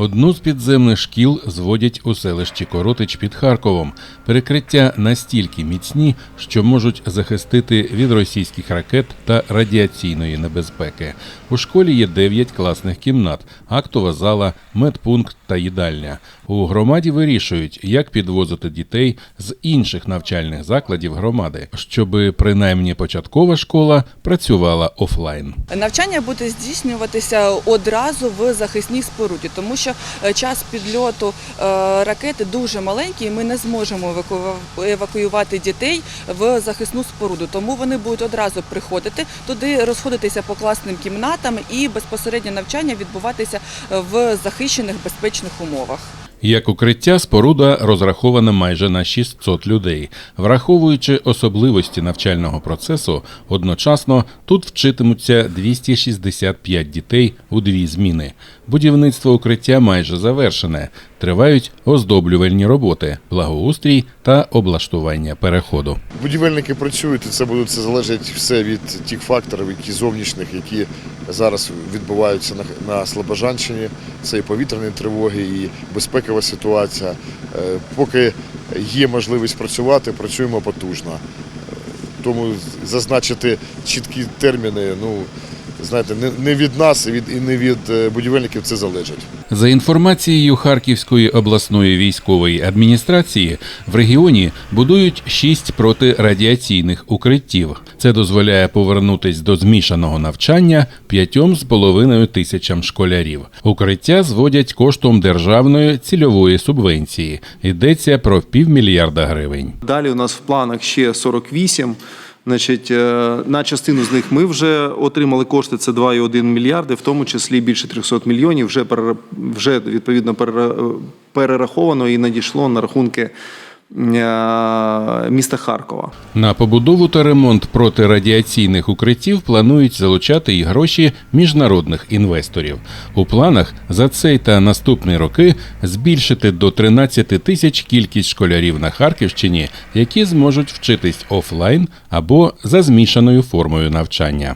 Одну з підземних шкіл зводять у селищі Коротич під Харковом. Перекриття настільки міцні, що можуть захистити від російських ракет та радіаційної небезпеки. У школі є 9 класних кімнат, актова зала, медпункт та їдальня. У громаді вирішують, як підвозити дітей з інших навчальних закладів громади, щоб принаймні початкова школа працювала офлайн. Навчання буде здійснюватися одразу в захисній споруді, тому що е, час підльоту е, ракети дуже маленький, ми не зможемо еваку- евакуювати дітей в захисну споруду. Тому вони будуть одразу приходити туди, розходитися по класним кімнатам і безпосередньо навчання відбуватися е, в захищених безпечних умовах. Як укриття, споруда розрахована майже на 600 людей. Враховуючи особливості навчального процесу, одночасно тут вчитимуться 265 дітей у дві зміни. Будівництво укриття майже завершене. Тривають оздоблювальні роботи, благоустрій та облаштування переходу. Будівельники працюють, і це буде це залежить все від тих факторів, які зовнішніх, які зараз відбуваються на, на Слобожанщині. Це і повітряні тривоги, і безпекова ситуація. Е, Поки є можливість працювати, працюємо потужно. Е, Тому зазначити чіткі терміни, ну знаєте, не, не від нас і від і не від е, будівельників це залежить. За інформацією Харківської обласної військової адміністрації, в регіоні будують шість протирадіаційних укриттів. Це дозволяє повернутись до змішаного навчання п'ятьом з половиною тисячам школярів. Укриття зводять коштом державної цільової субвенції. Йдеться про півмільярда гривень. Далі у нас в планах ще 48. Значить, е, на частину з них ми вже отримали кошти. Це 2,1 мільярди, в тому числі більше 300 мільйонів. Вже вже відповідно перераховано і надійшло на рахунки міста Харкова. На побудову та ремонт протирадіаційних укриттів планують залучати і гроші міжнародних інвесторів. У планах за цей та наступні роки збільшити до 13 тисяч кількість школярів на Харківщині, які зможуть вчитись офлайн або за змішаною формою навчання.